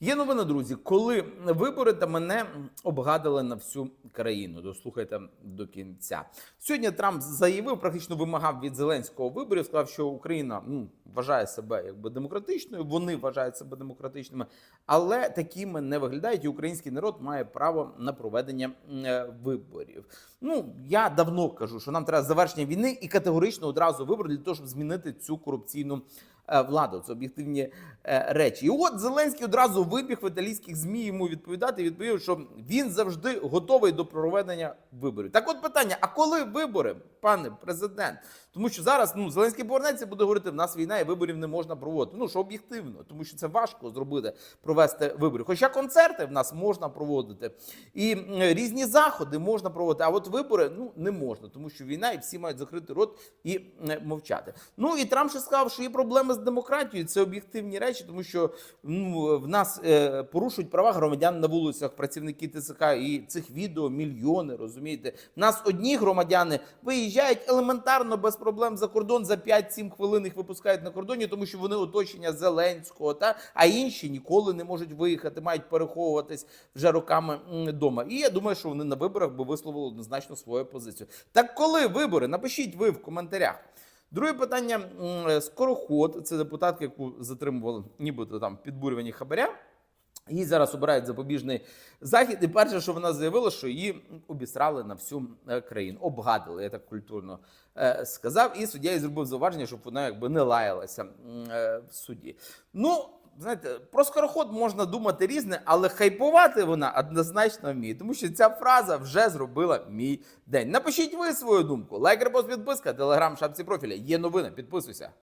Є новина, друзі, коли вибори та мене обгадили на всю країну. Дослухайте до кінця. Сьогодні Трамп заявив, практично вимагав від Зеленського виборів. Сказав, що Україна ну вважає себе якби демократичною. Вони вважають себе демократичними, але такими не виглядають. І український народ має право на проведення е, виборів. Ну я давно кажу, що нам треба завершення війни і категорично одразу вибори для того, щоб змінити цю корупційну владу. Це об'єктивні е, речі. І от Зеленський одразу вибіг в італійських змі йому відповідати. і Відповів, що він завжди готовий до проведення виборів. Так, от питання: а коли вибори, пане президент? Тому що зараз ну Зеленський повернеться, буде говорити: в нас війна і виборів не можна проводити. Ну що об'єктивно, тому що це важко зробити провести вибори. Хоча концерти в нас можна проводити, і різні заходи можна проводити. А от вибори ну не можна, тому що війна, і всі мають закрити рот і мовчати. Ну і Трамп ще сказав, що є проблеми демократією. Це об'єктивні речі, тому що ну, в нас е, порушують права громадян на вулицях, працівники ТЦК, і цих відео мільйони. Розумієте, в нас одні громадяни виїжджають елементарно без проблем за кордон за 5-7 хвилин їх випускають на кордоні, тому що вони оточення Зеленського, та а інші ніколи не можуть виїхати, мають переховуватись вже роками вдома. І я думаю, що вони на виборах би висловили однозначно свою позицію. Так коли вибори? Напишіть ви в коментарях. Друге питання: скороход. Це депутатка, яку затримували, нібито там підбурювані хабаря. Її зараз обирають запобіжний захід. І перше, що вона заявила, що її обісрали на всю е, країну, обгадили, я так культурно е, сказав. І суддя їй зробив зауваження, щоб вона якби не лаялася е, в суді. Ну, знаєте, про скороход можна думати різне, але хайпувати вона однозначно вміє, тому що ця фраза вже зробила мій день. Напишіть ви свою думку. Лайк, репост, підписка, телеграм, шапці профіля. Є новини, підписуйся.